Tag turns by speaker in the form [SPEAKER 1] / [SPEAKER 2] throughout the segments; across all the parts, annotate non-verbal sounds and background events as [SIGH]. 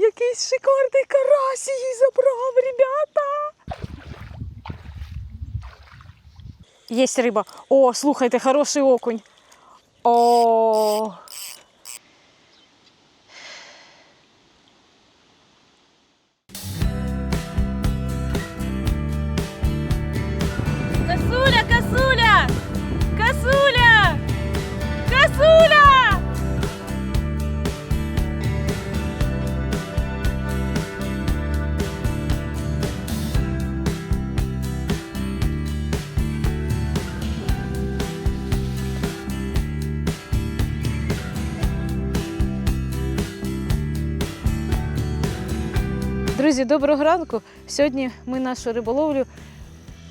[SPEAKER 1] Якийсь шикарний карась її забрав, ребята. Є риба. О, слухайте, хороший окунь. О. Друзі, доброго ранку. Сьогодні ми нашу риболовлю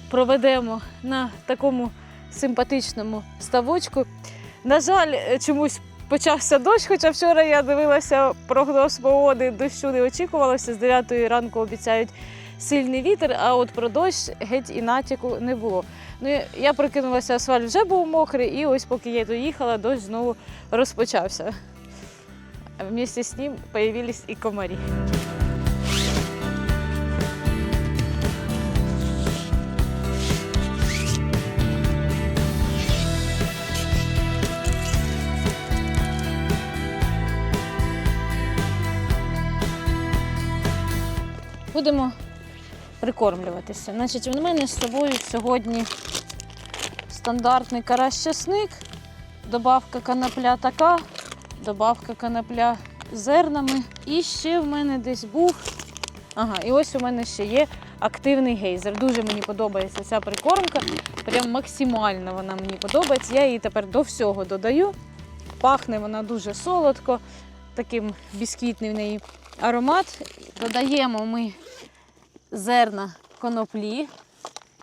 [SPEAKER 1] проведемо на такому симпатичному ставочку. На жаль, чомусь почався дощ, хоча вчора я дивилася прогноз погоди, дощу не очікувалося. З 9 ранку обіцяють сильний вітер, а от про дощ геть і натяку не було. Ну, я прокинулася, асфальт вже був мокрий, і ось поки я доїхала, дощ знову розпочався. А Вместе з ним появились і комарі. Будемо прикормлюватися. Значить, у мене з собою сьогодні стандартний карась часник, добавка канапля така, добавка канапля зернами. І ще в мене десь був. Ага, і ось у мене ще є активний гейзер. Дуже мені подобається ця прикормка. Прям максимально вона мені подобається. Я її тепер до всього додаю. Пахне вона дуже солодко, таким бісквітний в неї аромат. Додаємо ми зерна коноплі.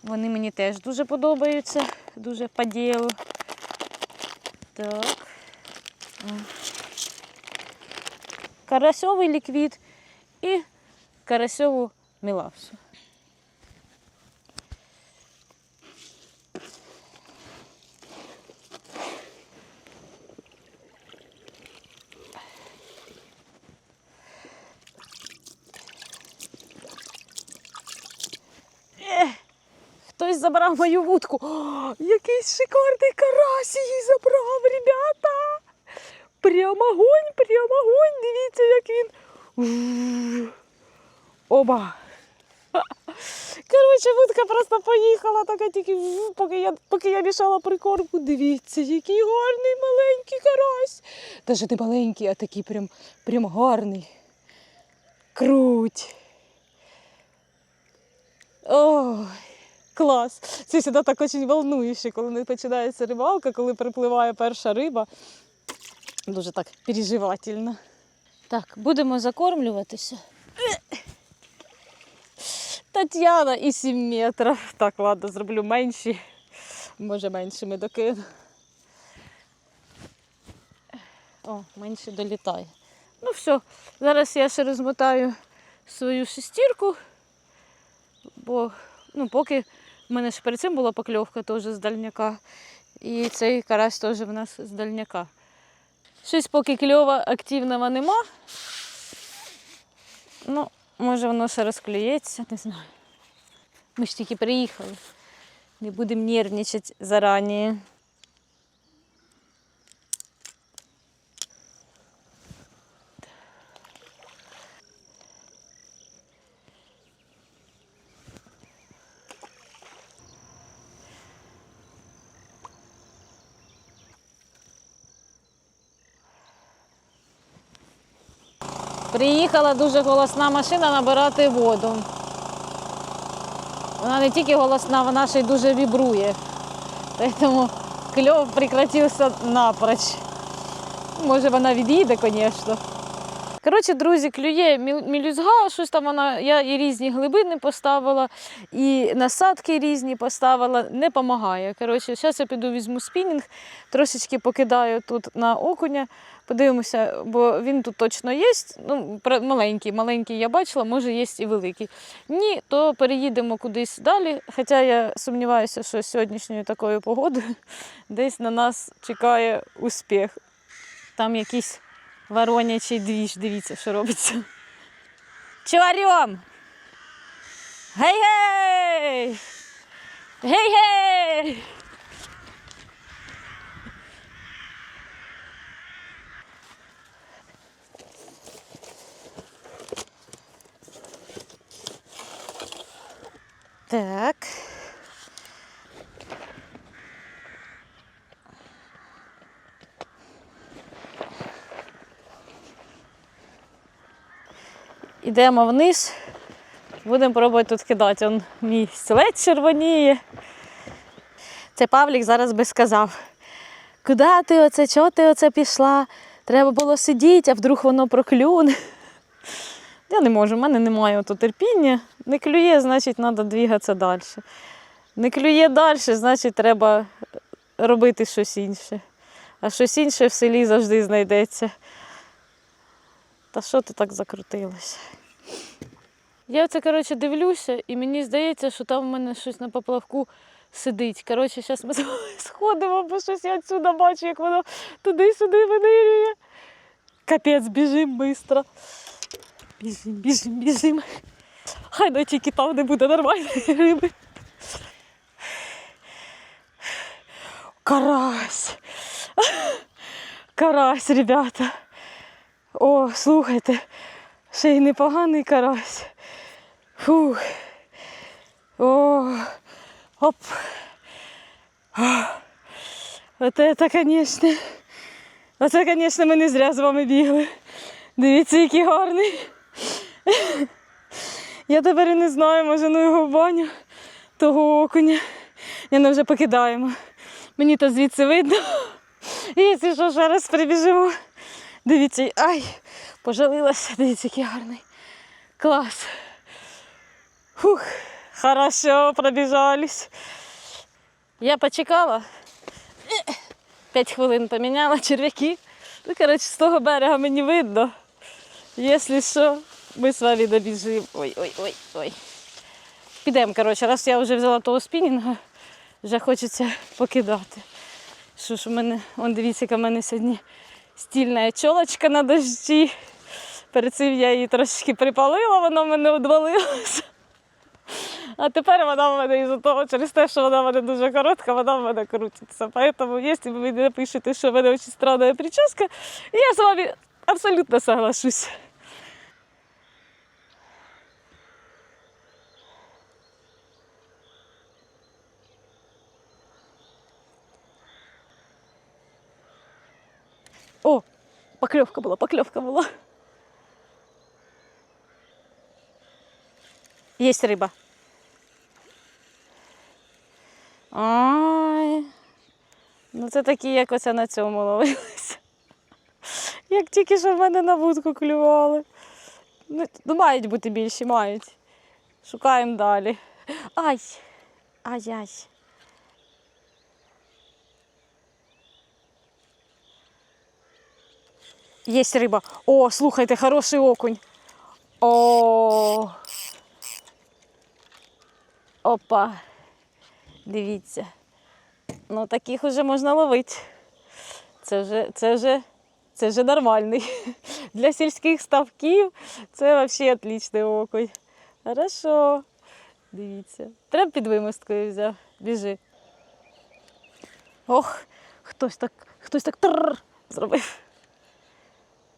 [SPEAKER 1] Вони мені теж дуже подобаються, дуже по. Так. Карасьовий ліквід і карасьову мілавсу. Хтось забрав мою вудку. О, якийсь шикарний карась її забрав, ребята. Прямо огонь, прямо огонь. Дивіться, як він. Оба. Коротше, вудка просто поїхала, така тільки поки я, поки я мішала прикормку. Дивіться, який гарний маленький карась. Даже не маленький, а такий прям, прям гарний. Круть. Ой. Клас. Це завжди так дуже волнующе, коли не починається рибалка, коли припливає перша риба. Дуже так переживательно. Так, будемо закормлюватися. Тетяна і 7 метрів. Так, ладно, зроблю менші. Може, меншими докину. О, менше долітає. Ну все, зараз я ще розмотаю свою шестірку, бо ну, поки в мене ж перед цим була покльовка теж з дальняка. І цей карась теж в нас з дальняка. Щось поки кльова активного нема. Ну, може воно ще розклюється, не знаю. Ми ж тільки приїхали. Не будемо нервничати зарані. Приїхала дуже голосна машина набирати воду. Вона не тільки голосна, вона ще й дуже вібрує. Тому кльов прекратився напроч. Може вона від'їде, звісно. Коротше, друзі, клює мілюзга, щось там вона, я і різні глибини поставила, і насадки різні поставила, не допомагає. Коротше, зараз я піду візьму спінінг, трошечки покидаю тут на окуня, подивимося, бо він тут точно є. Ну, маленький, маленький я бачила, може є і великий. Ні, то переїдемо кудись далі. Хоча я сумніваюся, що сьогоднішньою такою погодою [LAUGHS] десь на нас чекає успіх. Там якийсь воронячий двіж, дивіться, що робиться. Орем? Гей-гей! Гей-гей! Так. Ідемо вниз. Будемо пробувати тут кидати. Он мій стілець червоніє. Це Павлік зараз би сказав. Куди ти оце, чого ти оце пішла? Треба було сидіти, а вдруг воно проклюне. Я не можу, в мене немає ото терпіння. Не клює, значить, треба двигатися далі. Не клює далі, значить, треба робити щось інше. А щось інше в селі завжди знайдеться. Та що ти так закрутилася? Я це, коротше, дивлюся, і мені здається, що там в мене щось на поплавку сидить. Коротше, зараз ми [LAUGHS] сходимо, бо щось я відсюди бачу, як воно туди-сюди винирює. Капець, біжим швидко. Біжим, біжим, біжим. Хай ну тільки там не буде нормальної риби. Карась. Карась, ребята. О, слухайте, ще й непоганий карась. Фух. О, оп. Оце, це, звісно. Оце, звісно, ми не зря з вами бігли. Дивіться, який гарний. Я тепер і не знаю, може ну його в баню, того окуня. Я не вже покидаємо. Мені то звідси видно. І якщо що, ще раз прибіжимо. Дивіться, ай, пожалилася, дивіться, який гарний. Клас. Фух, хорошо, пробіжались. Я почекала. Е, П'ять хвилин поміняла черв'яки. Ну, коротше, з того берега мені видно. Якщо що, ми з вами добіжимо. Ой-ой-ой. Підемо, коротше, раз я вже взяла того спінінга, вже хочеться покидати. Що ж у мене, он дивіться, яка в мене сьогодні стільна чолочка на дожді. Перед цим я її трошки припалила, вона мене одвалилася. А тепер вона в мене із-за того, через те, що вона в мене дуже коротка, вона в мене крутиться. Тому, якщо ви мені напишете, що в мене дуже странна прическа, я з вами абсолютно соглашусь. О, поклевка була, поклевка була. Есть риба. Ай. Ну це такі, як оце на цьому ловилися. Як тільки що в мене на вудку клювали. Ну, ну, мають бути більші, мають. Шукаємо далі. Ай! Ай-ай. Есть риба. О, слухайте, хороший окунь. О. Опа. Дивіться. Ну, таких вже можна ловити. Це вже, це вже, це вже нормальний. [LAUGHS] Для сільських ставків це взагалі отличний окунь. Хорошо. Дивіться. Треба під вимосткою взяв. Біжи. Ох, хтось так, хтось так тррр зробив.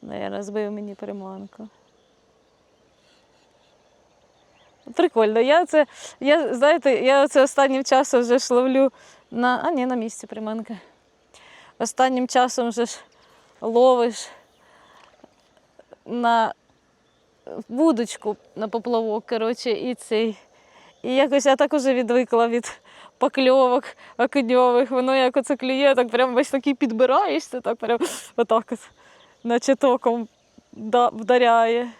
[SPEAKER 1] Наверно, збив мені приманку. Прикольно. Я це, я, знаєте, я це останнім часом вже ж ловлю на. А, ні, на місці приманка. Останнім часом вже ж ловиш на вудочку на поплавок, коротше, і цей. І якось я так уже відвикла від покльовок окуньових. Воно як оце клює, так прям весь такий підбираєшся, так прям отак от, наче током вдаряє.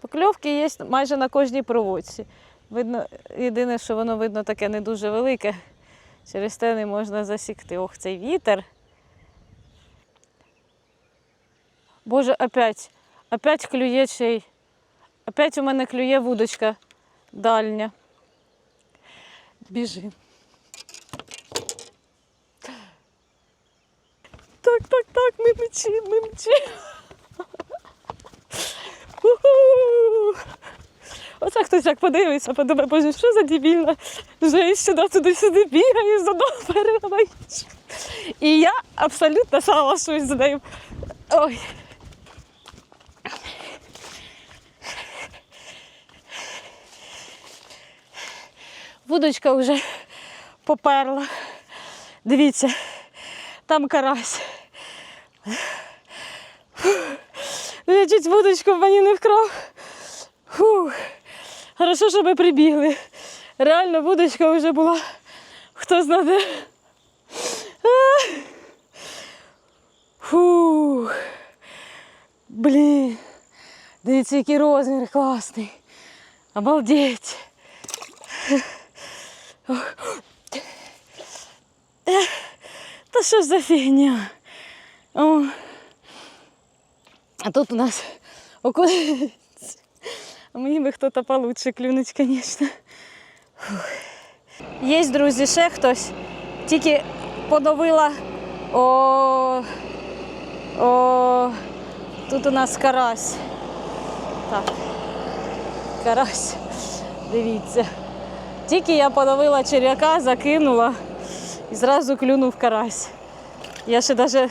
[SPEAKER 1] Покльовки є майже на кожній проводці. Видно, єдине, що воно видно таке не дуже велике. Через те не можна засікти. Ох, цей вітер. Боже, опять, опять клює чей. Опять у мене клює вудочка дальня. Біжи. Так, так, так, ми мчимо, ми мчимо. Уху! Оце хтось як подивиться, подумає, боже, що за дебільна женщина туди-сюди бігає, за переговорить. І я абсолютно соглашусь з нею. Ой. Вудочка вже поперла. Дивіться, там карась. Ну, Я чуть вудочку мені не вкрав. Фух. Хорошо, що ми прибігли. Реально вудочка вже була. Хто знає. Фух. Блін. Дивіться, який розмір класний. Обалдеть. Та що ж за фігня? О. А тут у нас окунець. А мені би хто-то получше клюнуть, звісно. Є, друзі, ще хтось. Тільки подавила. О, о, тут у нас карась. Так. Карась. Дивіться. Тільки я подавила черв'яка, закинула і зразу клюнув карась. Я ще навіть,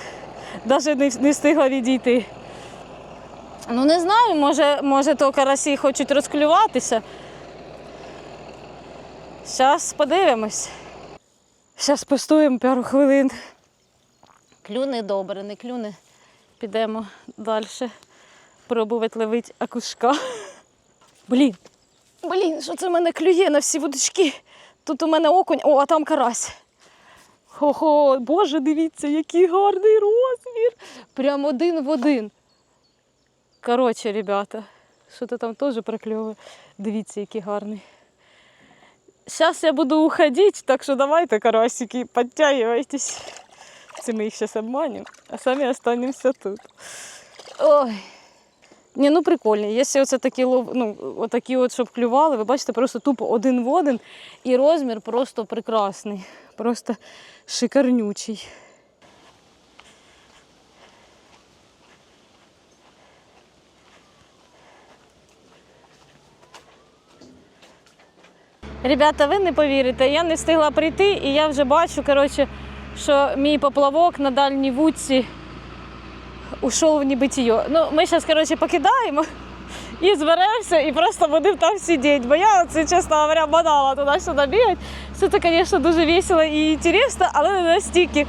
[SPEAKER 1] навіть не, встигла відійти. Ну не знаю, може, може то карасі хочуть розклюватися. Зараз подивимось. Зараз постоїмо пару хвилин. Клюне добре, не клюне. Підемо далі. Пробувати ловити акушка. Блін. Блін, що це в мене клює на всі вудочки. Тут у мене окунь, о, а там карась. Хо-хо, боже, дивіться, який гарний розмір. Прям один в один. Коротше, ребята, що то там теж прокльовує. Дивіться, який гарний. Зараз я буду уходити, так що давайте, карасики, підтягуйтесь. Це ми їх зараз обманемо, а самі останемося тут. Ой. Ні, ну прикольні. Якщо оце такі, лов- ну, отакі от, щоб клювали, ви бачите, просто тупо один в один, і розмір просто прекрасний, просто шикарнючий. Ребята, ви не повірите, я не встигла прийти, і я вже бачу, коротше, що мій поплавок на дальній вудці ушов в небитіє. Ну, ми зараз, коротше, покидаємо і зберемося, і просто будемо там сидіти. Бо я, це, чесно говоря, банала туди-сюди бігати. Все це, звісно, дуже весело і цікаво, але не настільки.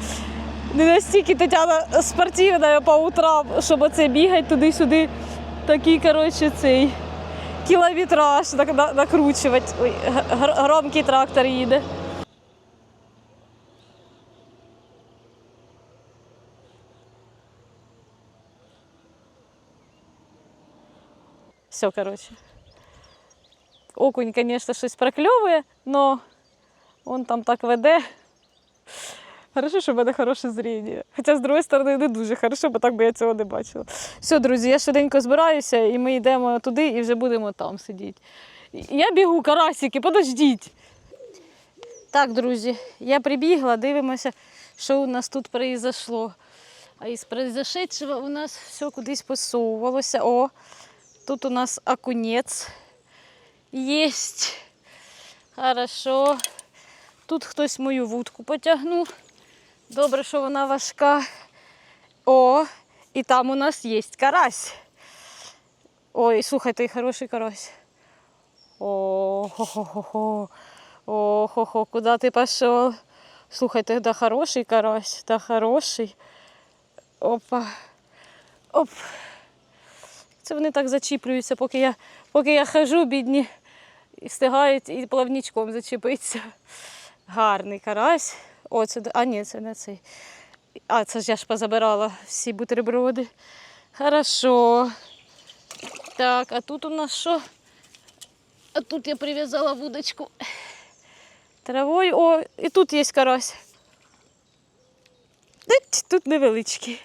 [SPEAKER 1] Не настільки Тетяна спортивна по утрам, щоб оце бігати туди-сюди. Такий, коротше, цей кілометраж на- накручувати. Ой, громкий трактор їде. Все, коротше. Окунь, звісно, щось прокльовує, але він там так веде. Хорошо, що в мене хороше зріння. Хоча, з другої сторони, не дуже хорошо, бо так би я цього не бачила. Все, друзі, я швиденько збираюся і ми йдемо туди і вже будемо там сидіти. Я бігу, карасики, подождіть. Так, друзі, я прибігла, дивимося, що у нас тут произошло. А із произошедшего у нас все кудись посовувалося. О, тут у нас окунець єсть. Хорошо. Тут хтось мою вудку потягнув. Добре, що вона важка. О, і там у нас є карась. Ой, слухайте, хороший карась. О, хо-хо-хо-хо. О, хо-хо, куди ти пішов? Слухайте, да хороший карась, да хороший. Опа. Оп. Це вони так зачіплюються, поки я, поки я хожу, бідні, і встигають і плавнічком зачепитися. Гарний карась. О, це, а ні, це не цей. А, це ж я ж позабирала всі бутерброди. Хорошо. Так, а тут у нас що? А тут я прив'язала вудочку травою. О, і тут є карась. Тут невеличкий.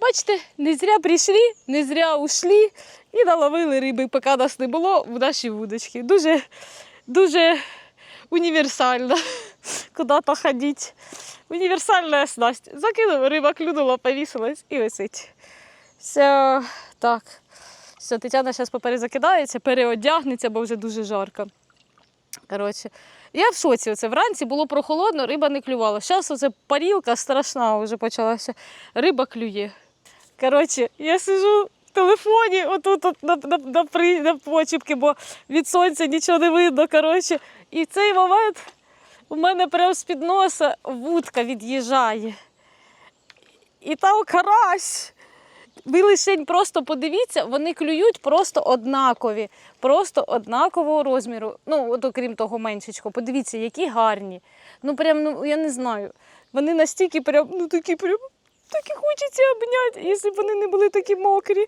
[SPEAKER 1] Бачите, не зря прийшли, не зря ушли і наловили риби, поки нас не було в наші вудочки. Дуже, дуже універсально. [LAUGHS] Куди-то ходити. Універсальна снасть. Закинула, риба клюнула, повісилась і висить. Все, так. Все, Тетяна зараз поперезакидається, переодягнеться, бо вже дуже жарко. Коротше, я в шоці. Оце вранці було прохолодно, риба не клювала. Зараз оце парілка страшна вже почалася. Риба клює. Коротше, я сижу в телефоні, отут от на, на, на, при, на почіпки, бо від сонця нічого не видно. Коротше. І в цей момент у мене прямо з-під носа вудка від'їжджає. І там карась. Ви лишень просто подивіться, вони клюють просто однакові, просто однакового розміру. Ну, от окрім того меншечко. Подивіться, які гарні. Ну, прям, ну я не знаю. Вони настільки прям, ну такі прям. Так і хочеться обняти, якщо б вони не були такі мокрі.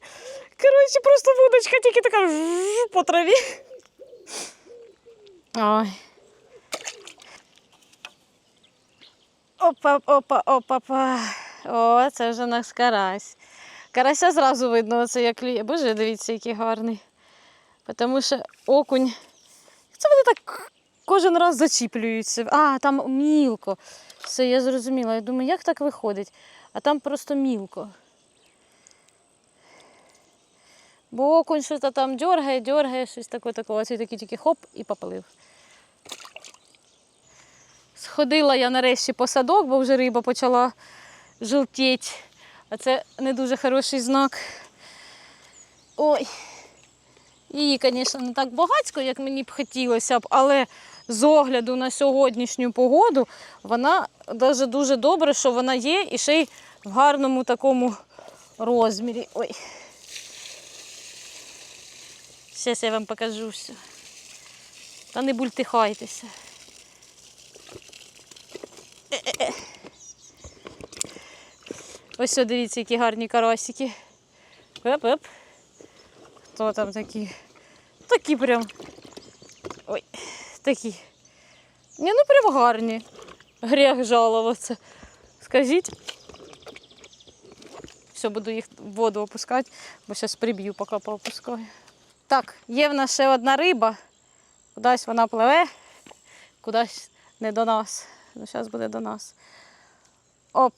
[SPEAKER 1] Коротше, просто вудочка тільки така по траві. Ой. Опа, опа, опа, опа. О, це вже наш карась. Карася зразу видно, оце як клює. Боже, дивіться, який гарний. Тому що окунь. Це вони так кожен раз зачіплюються. А, там мілко. Все, я зрозуміла. Я думаю, як так виходить? А там просто мілко. Бо окунь щось там дергає, дергає, щось таке такого. Оцей такий тільки хоп і поплив. Сходила я нарешті по садок, бо вже риба почала жовтіти. А це не дуже хороший знак. Ой. Її, звісно, не так багатько, як мені б хотілося б, але з огляду на сьогоднішню погоду вона навіть дуже добре, що вона є і ще й в гарному такому розмірі. Ой. Зараз я вам покажу все. Та не бультихайтеся. Ось дивіться, які гарні карасики. Оп-оп. Хто там такі? Такі прям. Ой, такі. Ні, ну прям гарні. Гріх жалуватися. Скажіть. Все, буду їх в воду опускати, бо зараз приб'ю, поки поопускаю. Так, є в нас ще одна риба. Кудись вона пливе, кудись не до нас. Ну, зараз буде до нас. Оп.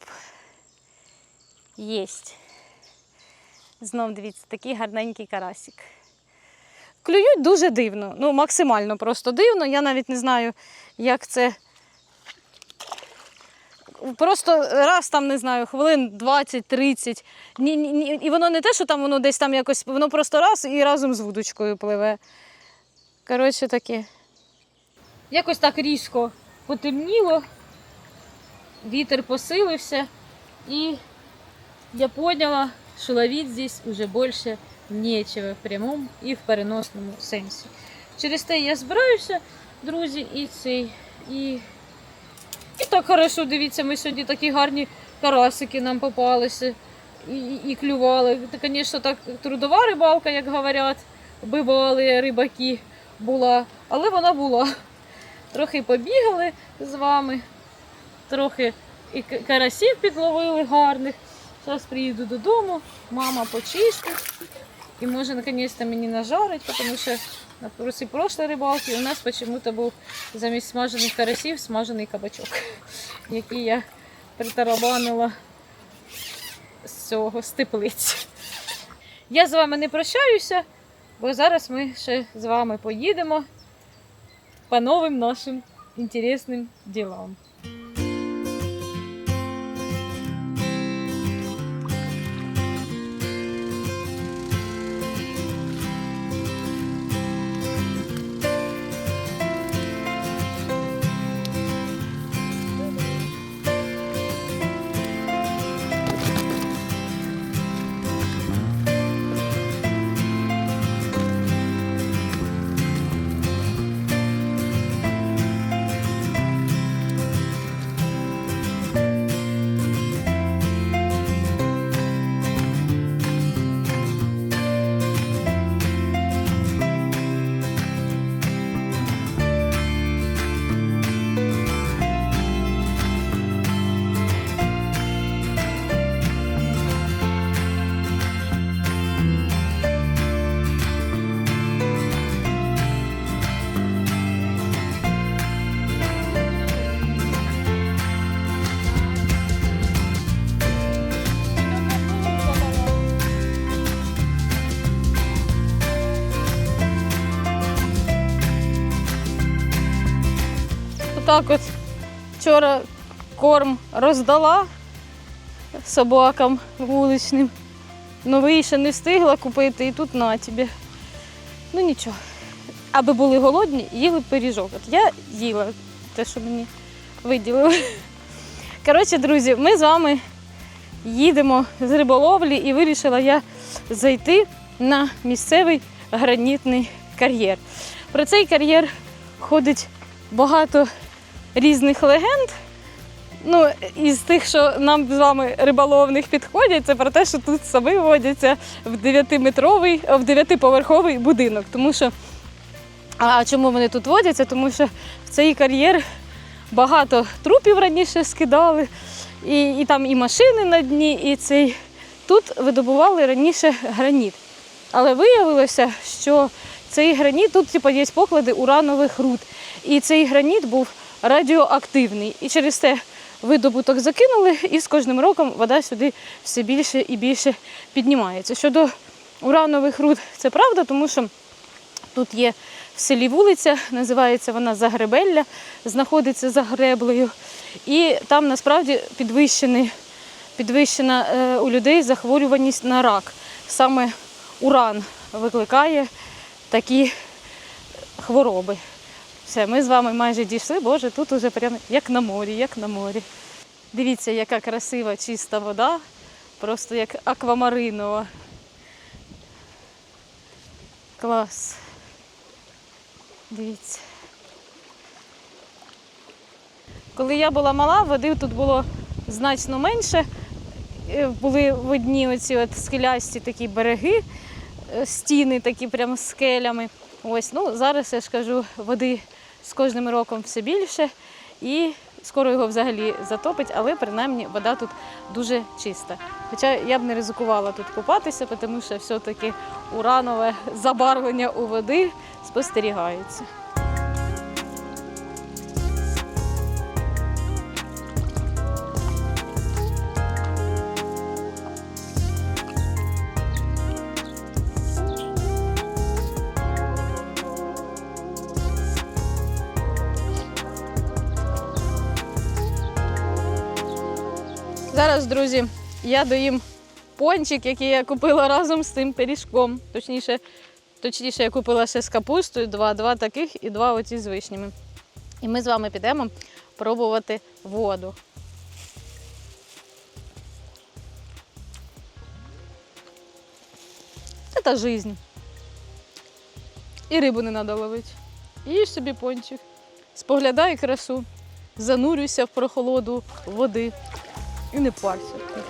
[SPEAKER 1] Єсть. Знов дивіться, такий гарненький карасик. Клюють дуже дивно, ну максимально просто дивно. Я навіть не знаю, як це. Просто раз там, не знаю, хвилин 20-30. Ні, ні. І воно не те, що там воно десь там якось, воно просто раз і разом з вудочкою пливе. Коротше таке. Якось так різко потемніло, вітер посилився і я поняла, что ловить здесь уже больше нечего в прямому і в переносному сенсі. Через те я збираюся, друзі, і цей. І, і так хорошо, дивіться, ми сьогодні такі гарні карасики нам попалися і, і, клювали. Це, звісно, так трудова рибалка, як говорять, бивали рибаки була, але вона була. Трохи побігали з вами, трохи і карасів підловили гарних. Зараз приїду додому, мама почистить. І може наконец-то мені нажарить, тому що на прошлій прошлої рибалки у нас почему-то був замість смажених карасів смажений кабачок, [LAUGHS] який я притарабанила з цього з теплиці. Я з вами не прощаюся, бо зараз ми ще з вами поїдемо по новим нашим інтересним ділам. Отак от вчора корм роздала собакам вуличним. Новий ще не встигла купити і тут на тобі. Ну нічого. Аби були голодні, їли пиріжок. От я їла те, що мені виділили. Коротше, друзі, ми з вами їдемо з риболовлі і вирішила я зайти на місцевий гранітний кар'єр. Про цей кар'єр ходить багато різних легенд. Ну, із тих, що нам з вами риболовних підходять, це про те, що тут сами водяться в 9-метровий, в 9-поверховий будинок. Тому що, а чому вони тут водяться? Тому що в цей кар'єр багато трупів раніше скидали, і, і там і машини на дні, і цей. Тут видобували раніше граніт. Але виявилося, що цей граніт, тут типу, є поклади уранових руд. І цей граніт був радіоактивний. І через це видобуток закинули, і з кожним роком вода сюди все більше і більше піднімається. Щодо уранових руд, це правда, тому що тут є в селі вулиця, називається вона Загребелля, знаходиться за греблею. І там насправді підвищений, підвищена е, у людей захворюваність на рак. Саме уран викликає такі хвороби. Все, ми з вами майже дійшли, боже, тут уже прямо як на морі, як на морі. Дивіться, яка красива чиста вода, просто як аквамаринова. Клас. Дивіться. Коли я була мала, води тут було значно менше. Е, Були видні оці от скелясті такі береги, е, стіни такі прямо з скелями. Ось, ну зараз я ж кажу, води з кожним роком все більше і скоро його взагалі затопить, але принаймні вода тут дуже чиста. Хоча я б не ризикувала тут купатися, тому що все-таки уранове забарвлення у води спостерігається. Друзі, я доїм пончик, який я купила разом з цим пиріжком. Точніше, точніше, я купила ще з капустою, два, два таких і два оці з вишнями. І ми з вами підемо пробувати воду. Це та жизнь. І рибу не треба ловити. Їж собі пончик. Споглядай красу, занурюйся в прохолоду води. І не парься, не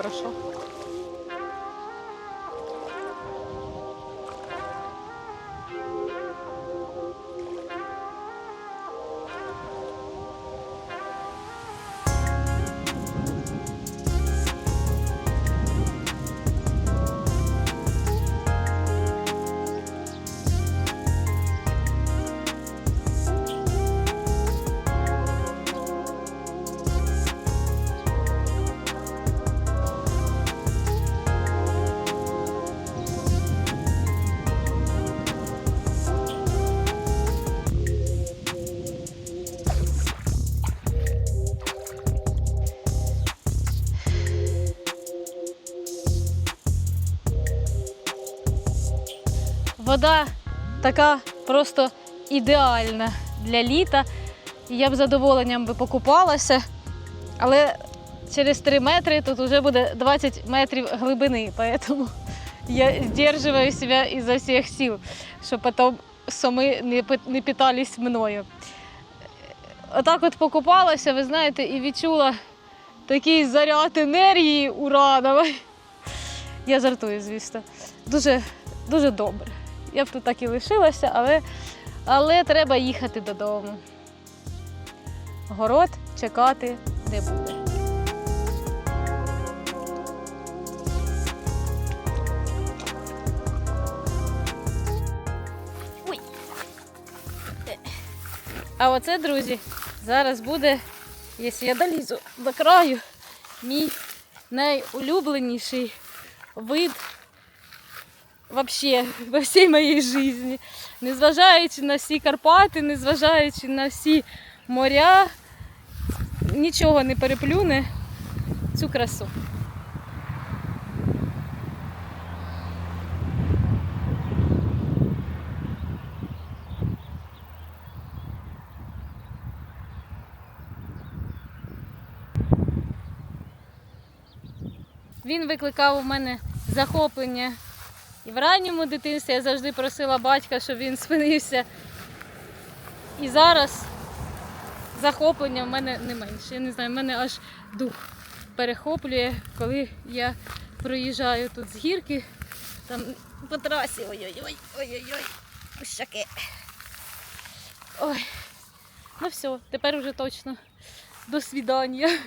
[SPEAKER 1] Вода така просто ідеальна для літа. Я б з задоволенням би покупалася, але через 3 метри тут вже буде 20 метрів глибини. Поэтому [LAUGHS] я здерживаю себе изо всіх сил, щоб потім соми не питались мною. Отак от покупалася, ви знаєте, і відчула такий заряд енергії уранової. [LAUGHS] Я жартую, звісно. Дуже, дуже добре. Я б тут так і лишилася, але, але треба їхати додому. Город чекати не буде. А оце, друзі, зараз буде, якщо я долізу до краю, мій найулюбленіший вид вообще [LAUGHS] во всій моїй житті. Незважаючи на всі Карпати, незважаючи на всі моря, нічого не переплюне цю красу. Він викликав у мене захоплення. І в ранньому дитинстві я завжди просила батька, щоб він спинився. І зараз захоплення в мене не менше. Я не знаю, в мене аж дух перехоплює, коли я проїжджаю тут з гірки, там по трасі. Ой-ой-ой, ой-ой-ой, ось. Ой. Ну все, тепер вже точно до свідання.